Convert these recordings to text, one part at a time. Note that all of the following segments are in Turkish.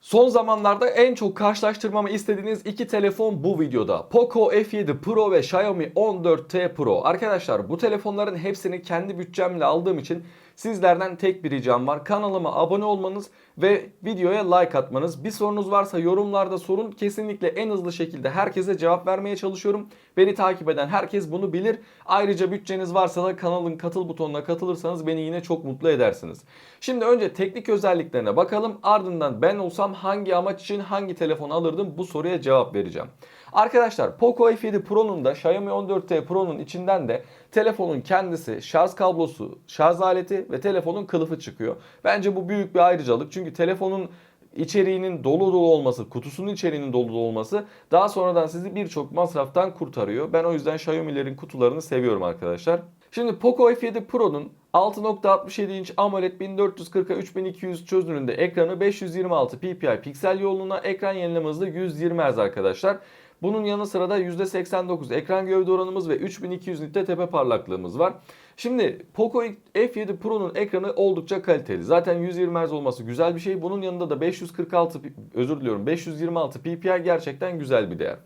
Son zamanlarda en çok karşılaştırmamı istediğiniz iki telefon bu videoda. Poco F7 Pro ve Xiaomi 14T Pro. Arkadaşlar bu telefonların hepsini kendi bütçemle aldığım için sizlerden tek bir ricam var. Kanalıma abone olmanız ve videoya like atmanız. Bir sorunuz varsa yorumlarda sorun. Kesinlikle en hızlı şekilde herkese cevap vermeye çalışıyorum. Beni takip eden herkes bunu bilir. Ayrıca bütçeniz varsa da kanalın katıl butonuna katılırsanız beni yine çok mutlu edersiniz. Şimdi önce teknik özelliklerine bakalım. Ardından ben olsam hangi amaç için hangi telefon alırdım bu soruya cevap vereceğim. Arkadaşlar Poco F7 Pro'nun da Xiaomi 14T Pro'nun içinden de telefonun kendisi, şarj kablosu, şarj aleti ve telefonun kılıfı çıkıyor. Bence bu büyük bir ayrıcalık. Çünkü telefonun içeriğinin dolu dolu olması, kutusunun içeriğinin dolu dolu olması daha sonradan sizi birçok masraftan kurtarıyor. Ben o yüzden Xiaomi'lerin kutularını seviyorum arkadaşlar. Şimdi Poco F7 Pro'nun 6.67 inç AMOLED 1440'a 3200 çözünürlüğünde ekranı 526 ppi piksel yoğunluğuna ekran yenileme hızı 120 Hz arkadaşlar. Bunun yanı sıra da %89 ekran gövde oranımız ve 3200 nit de tepe parlaklığımız var. Şimdi Poco F7 Pro'nun ekranı oldukça kaliteli. Zaten 120 Hz olması güzel bir şey. Bunun yanında da 546 pi- özür diliyorum 526 ppi gerçekten güzel bir değer.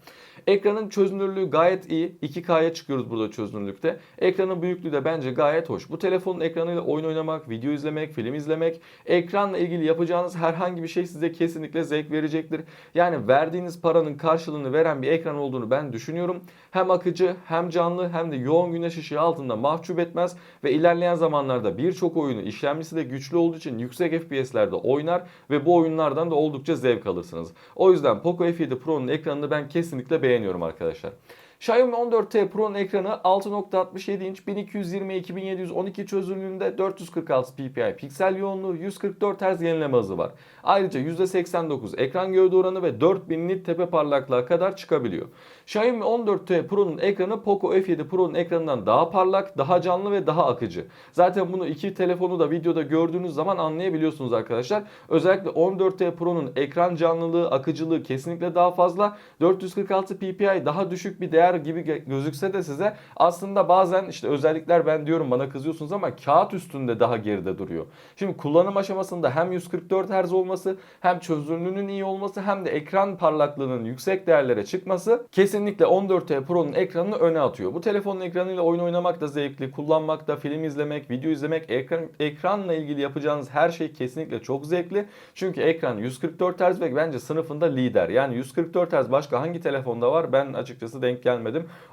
Ekranın çözünürlüğü gayet iyi. 2K'ya çıkıyoruz burada çözünürlükte. Ekranın büyüklüğü de bence gayet hoş. Bu telefonun ekranıyla oyun oynamak, video izlemek, film izlemek, ekranla ilgili yapacağınız herhangi bir şey size kesinlikle zevk verecektir. Yani verdiğiniz paranın karşılığını veren bir ekran olduğunu ben düşünüyorum. Hem akıcı hem canlı hem de yoğun güneş ışığı altında mahcup etmez ve ilerleyen zamanlarda birçok oyunu işlemcisi de güçlü olduğu için yüksek FPS'lerde oynar ve bu oyunlardan da oldukça zevk alırsınız. O yüzden Poco F7 Pro'nun ekranını ben kesinlikle beğeniyorum arkadaşlar. Xiaomi 14T Pro'nun ekranı 6.67 inç 1220x2712 çözünürlüğünde 446 ppi piksel yoğunluğu 144 Hz yenileme hızı var. Ayrıca %89 ekran gövde oranı ve 4000 nit tepe parlaklığa kadar çıkabiliyor. Xiaomi 14T Pro'nun ekranı Poco F7 Pro'nun ekranından daha parlak, daha canlı ve daha akıcı. Zaten bunu iki telefonu da videoda gördüğünüz zaman anlayabiliyorsunuz arkadaşlar. Özellikle 14T Pro'nun ekran canlılığı, akıcılığı kesinlikle daha fazla. 446 ppi daha düşük bir değer gibi ge- gözükse de size aslında bazen işte özellikler ben diyorum bana kızıyorsunuz ama kağıt üstünde daha geride duruyor. Şimdi kullanım aşamasında hem 144 Hz olması hem çözünürlüğünün iyi olması hem de ekran parlaklığının yüksek değerlere çıkması kesinlikle 14T Pro'nun ekranını öne atıyor. Bu telefonun ekranıyla oyun oynamak da zevkli, kullanmak da, film izlemek, video izlemek, ekran, ekranla ilgili yapacağınız her şey kesinlikle çok zevkli. Çünkü ekran 144 Hz ve bence sınıfında lider. Yani 144 Hz başka hangi telefonda var ben açıkçası denk gelmedim.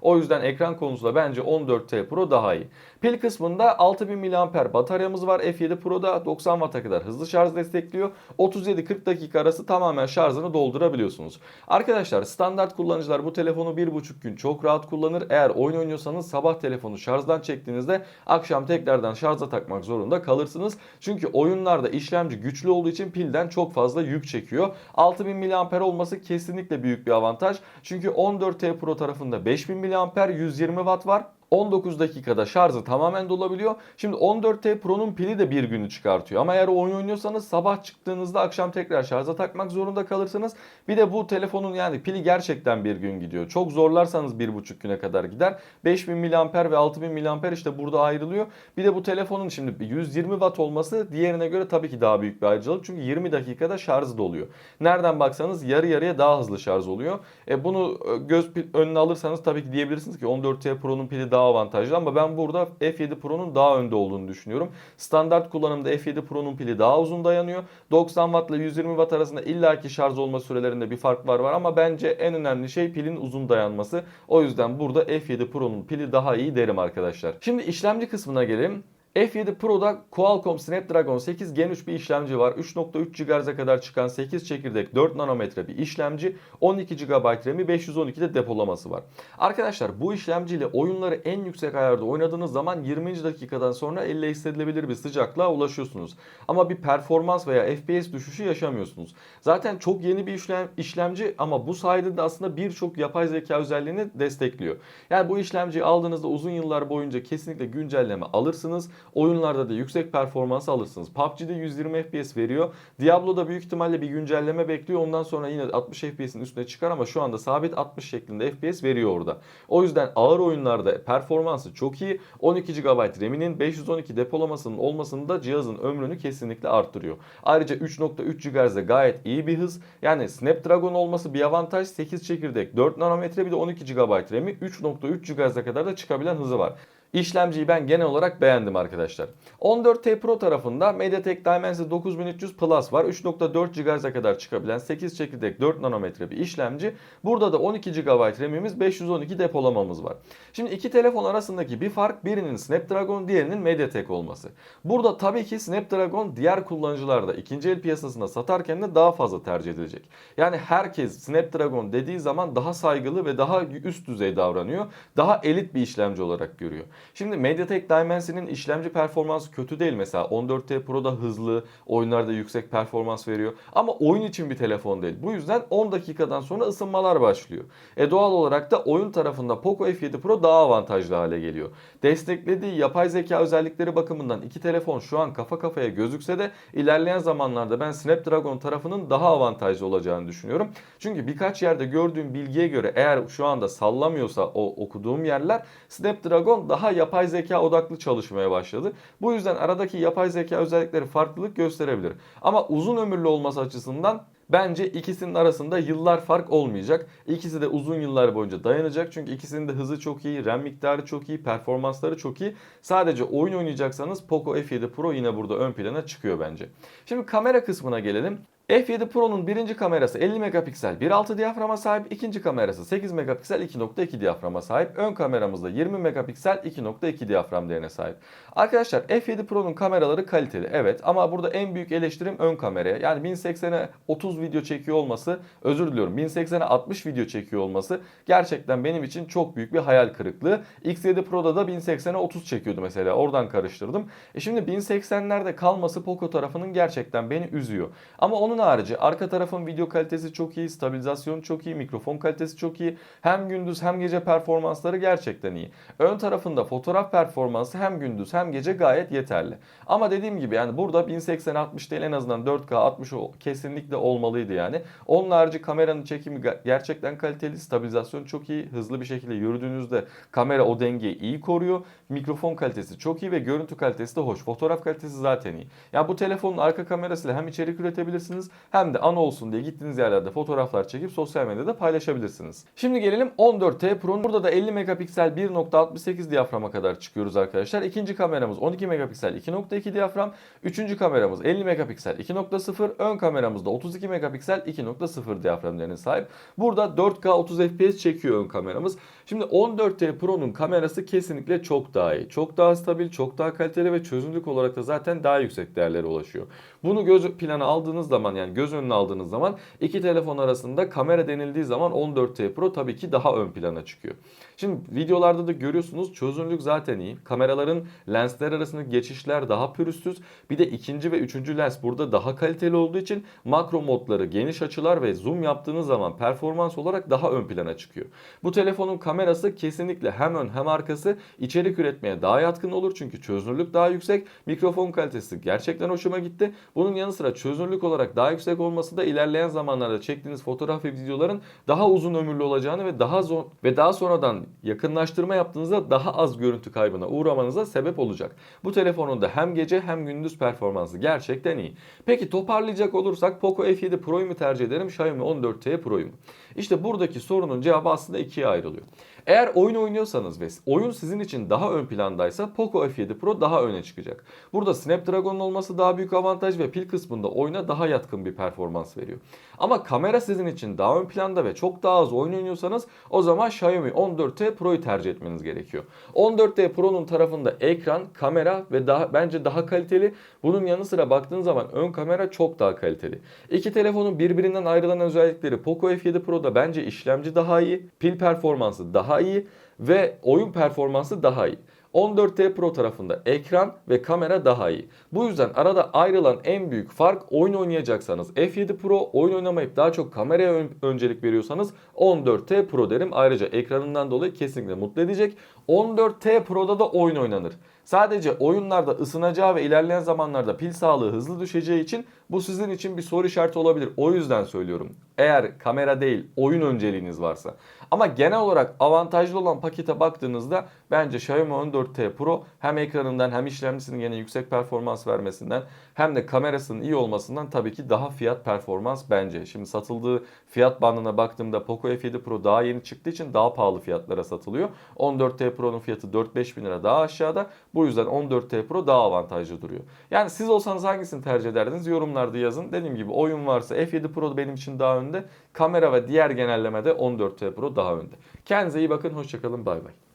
O yüzden ekran konusunda bence 14T Pro daha iyi. Pil kısmında 6000 mAh bataryamız var. F7 Pro'da 90 Watt'a kadar hızlı şarj destekliyor. 37-40 dakika arası tamamen şarjını doldurabiliyorsunuz. Arkadaşlar standart kullanıcılar bu telefonu 1,5 gün çok rahat kullanır. Eğer oyun oynuyorsanız sabah telefonu şarjdan çektiğinizde akşam tekrardan şarja takmak zorunda kalırsınız. Çünkü oyunlarda işlemci güçlü olduğu için pilden çok fazla yük çekiyor. 6000 mAh olması kesinlikle büyük bir avantaj. Çünkü 14T Pro tarafında 5000 mAh 120 Watt var. 19 dakikada şarjı tamamen dolabiliyor. Şimdi 14T Pro'nun pili de bir günü çıkartıyor. Ama eğer oyun oynuyorsanız sabah çıktığınızda akşam tekrar şarja takmak zorunda kalırsınız. Bir de bu telefonun yani pili gerçekten bir gün gidiyor. Çok zorlarsanız bir buçuk güne kadar gider. 5000 mAh ve 6000 mAh işte burada ayrılıyor. Bir de bu telefonun şimdi 120 Watt olması diğerine göre tabii ki daha büyük bir ayrıcalık. Çünkü 20 dakikada şarjı doluyor. Nereden baksanız yarı yarıya daha hızlı şarj oluyor. E bunu e, göz önüne alırsanız tabii ki diyebilirsiniz ki 14T Pro'nun pili daha avantajlı ama ben burada F7 Pro'nun daha önde olduğunu düşünüyorum. Standart kullanımda F7 Pro'nun pili daha uzun dayanıyor. 90 Watt ile 120 Watt arasında illaki şarj olma sürelerinde bir fark var var ama bence en önemli şey pilin uzun dayanması. O yüzden burada F7 Pro'nun pili daha iyi derim arkadaşlar. Şimdi işlemci kısmına gelelim. F7 Pro'da Qualcomm Snapdragon 8 Gen 3 bir işlemci var. 3.3 GHz'e kadar çıkan 8 çekirdek 4 nanometre bir işlemci. 12 GB RAM'i 512 de depolaması var. Arkadaşlar bu işlemciyle oyunları en yüksek ayarda oynadığınız zaman 20. dakikadan sonra elle hissedilebilir bir sıcaklığa ulaşıyorsunuz. Ama bir performans veya FPS düşüşü yaşamıyorsunuz. Zaten çok yeni bir işlem, işlemci ama bu sayede de aslında birçok yapay zeka özelliğini destekliyor. Yani bu işlemciyi aldığınızda uzun yıllar boyunca kesinlikle güncelleme alırsınız. Oyunlarda da yüksek performans alırsınız. PUBG'de 120 FPS veriyor. Diablo'da büyük ihtimalle bir güncelleme bekliyor. Ondan sonra yine 60 FPS'in üstüne çıkar ama şu anda sabit 60 şeklinde FPS veriyor orada. O yüzden ağır oyunlarda performansı çok iyi. 12 GB RAM'inin 512 depolamasının olmasını da cihazın ömrünü kesinlikle arttırıyor. Ayrıca 3.3 GHz'de gayet iyi bir hız. Yani Snapdragon olması bir avantaj. 8 çekirdek 4 nanometre bir de 12 GB RAM'i 3.3 GHz'e kadar da çıkabilen hızı var. İşlemciyi ben genel olarak beğendim arkadaşlar. 14T Pro tarafında MediaTek Dimensity 9300 Plus var. 3.4 GHz'e kadar çıkabilen 8 çekirdek 4 nanometre bir işlemci. Burada da 12 GB RAM'imiz 512 depolamamız var. Şimdi iki telefon arasındaki bir fark birinin Snapdragon diğerinin MediaTek olması. Burada tabii ki Snapdragon diğer kullanıcılarda ikinci el piyasasında satarken de daha fazla tercih edilecek. Yani herkes Snapdragon dediği zaman daha saygılı ve daha üst düzey davranıyor. Daha elit bir işlemci olarak görüyor. Şimdi MediaTek Dimensity'nin işlemci performansı kötü değil mesela. 14T Pro'da hızlı, oyunlarda yüksek performans veriyor. Ama oyun için bir telefon değil. Bu yüzden 10 dakikadan sonra ısınmalar başlıyor. E doğal olarak da oyun tarafında Poco F7 Pro daha avantajlı hale geliyor. Desteklediği yapay zeka özellikleri bakımından iki telefon şu an kafa kafaya gözükse de ilerleyen zamanlarda ben Snapdragon tarafının daha avantajlı olacağını düşünüyorum. Çünkü birkaç yerde gördüğüm bilgiye göre eğer şu anda sallamıyorsa o okuduğum yerler Snapdragon daha yapay zeka odaklı çalışmaya başladı. Bu yüzden aradaki yapay zeka özellikleri farklılık gösterebilir. Ama uzun ömürlü olması açısından Bence ikisinin arasında yıllar fark olmayacak. İkisi de uzun yıllar boyunca dayanacak. Çünkü ikisinin de hızı çok iyi, RAM miktarı çok iyi, performansları çok iyi. Sadece oyun oynayacaksanız Poco F7 Pro yine burada ön plana çıkıyor bence. Şimdi kamera kısmına gelelim. F7 Pro'nun birinci kamerası 50 megapiksel 1.6 diyaframa sahip, ikinci kamerası 8 megapiksel 2.2 diyaframa sahip, ön kameramız da 20 megapiksel 2.2 diyafram değerine sahip. Arkadaşlar F7 Pro'nun kameraları kaliteli evet ama burada en büyük eleştirim ön kameraya. Yani 1080'e 30 video çekiyor olması, özür diliyorum 1080'e 60 video çekiyor olması gerçekten benim için çok büyük bir hayal kırıklığı. X7 Pro'da da 1080'e 30 çekiyordu mesela oradan karıştırdım. E şimdi 1080'lerde kalması Poco tarafının gerçekten beni üzüyor. Ama onun harici arka tarafın video kalitesi çok iyi, stabilizasyon çok iyi, mikrofon kalitesi çok iyi. Hem gündüz hem gece performansları gerçekten iyi. Ön tarafında fotoğraf performansı hem gündüz hem gece gayet yeterli. Ama dediğim gibi yani burada 1080 60 değil en azından 4K 60 kesinlikle olmalıydı yani. Onun harici kameranın çekimi gerçekten kaliteli, stabilizasyon çok iyi. Hızlı bir şekilde yürüdüğünüzde kamera o dengeyi iyi koruyor. Mikrofon kalitesi çok iyi ve görüntü kalitesi de hoş. Fotoğraf kalitesi zaten iyi. Yani bu telefonun arka kamerasıyla hem içerik üretebilirsiniz hem de an olsun diye gittiğiniz yerlerde fotoğraflar çekip sosyal medyada paylaşabilirsiniz. Şimdi gelelim 14T Pro'nun. Burada da 50 megapiksel 1.68 diyaframa kadar çıkıyoruz arkadaşlar. İkinci kameramız 12 megapiksel 2.2 diyafram. Üçüncü kameramız 50 megapiksel 2.0. Ön kameramız da 32 megapiksel 2.0 diyaframlarına sahip. Burada 4K 30 FPS çekiyor ön kameramız. Şimdi 14T Pro'nun kamerası kesinlikle çok daha iyi. Çok daha stabil, çok daha kaliteli ve çözünürlük olarak da zaten daha yüksek değerlere ulaşıyor. Bunu göz plana aldığınız zaman yani göz önüne aldığınız zaman iki telefon arasında kamera denildiği zaman 14T Pro tabii ki daha ön plana çıkıyor. Şimdi videolarda da görüyorsunuz çözünürlük zaten iyi. Kameraların lensler arasındaki geçişler daha pürüzsüz. Bir de ikinci ve üçüncü lens burada daha kaliteli olduğu için makro modları, geniş açılar ve zoom yaptığınız zaman performans olarak daha ön plana çıkıyor. Bu telefonun kamerası kesinlikle hem ön hem arkası içerik üretmeye daha yatkın olur. Çünkü çözünürlük daha yüksek. Mikrofon kalitesi gerçekten hoşuma gitti. Bunun yanı sıra çözünürlük olarak daha yüksek olması da ilerleyen zamanlarda çektiğiniz fotoğraf ve videoların daha uzun ömürlü olacağını ve daha zor ve daha sonradan yakınlaştırma yaptığınızda daha az görüntü kaybına uğramanıza sebep olacak. Bu telefonun da hem gece hem gündüz performansı gerçekten iyi. Peki toparlayacak olursak Poco F7 Pro'yu mu tercih ederim Xiaomi 14T Pro'yu mu? İşte buradaki sorunun cevabı aslında ikiye ayrılıyor. Eğer oyun oynuyorsanız ve oyun sizin için daha ön plandaysa Poco F7 Pro daha öne çıkacak. Burada Snapdragon'un olması daha büyük avantaj ve pil kısmında oyuna daha yatkın bir performans veriyor. Ama kamera sizin için daha ön planda ve çok daha az oyun oynuyorsanız o zaman Xiaomi 14T Pro'yu tercih etmeniz gerekiyor. 14T Pro'nun tarafında ekran, kamera ve daha bence daha kaliteli. Bunun yanı sıra baktığınız zaman ön kamera çok daha kaliteli. İki telefonun birbirinden ayrılan özellikleri Poco F7 Pro'da bence işlemci daha iyi, pil performansı daha iyi ve oyun performansı daha iyi. 14T Pro tarafında ekran ve kamera daha iyi. Bu yüzden arada ayrılan en büyük fark oyun oynayacaksanız F7 Pro, oyun oynamayıp daha çok kameraya ön- öncelik veriyorsanız 14T Pro derim. Ayrıca ekranından dolayı kesinlikle mutlu edecek. 14T Pro'da da oyun oynanır. Sadece oyunlarda ısınacağı ve ilerleyen zamanlarda pil sağlığı hızlı düşeceği için bu sizin için bir soru işareti olabilir. O yüzden söylüyorum. Eğer kamera değil oyun önceliğiniz varsa. Ama genel olarak avantajlı olan pakete baktığınızda bence Xiaomi 14T Pro hem ekranından hem işlemcisinin gene yüksek performans vermesinden hem de kamerasının iyi olmasından tabii ki daha fiyat performans bence. Şimdi satıldığı fiyat bandına baktığımda Poco F7 Pro daha yeni çıktığı için daha pahalı fiyatlara satılıyor. 14T Pro'nun fiyatı 4-5 bin lira daha aşağıda. Bu yüzden 14T Pro daha avantajlı duruyor. Yani siz olsanız hangisini tercih ederdiniz? Yorumlarda yazın. Dediğim gibi oyun varsa F7 Pro benim için daha önde. Kamera ve diğer genellemede 14T Pro daha önde. Kendinize iyi bakın. Hoşçakalın. Bay bay.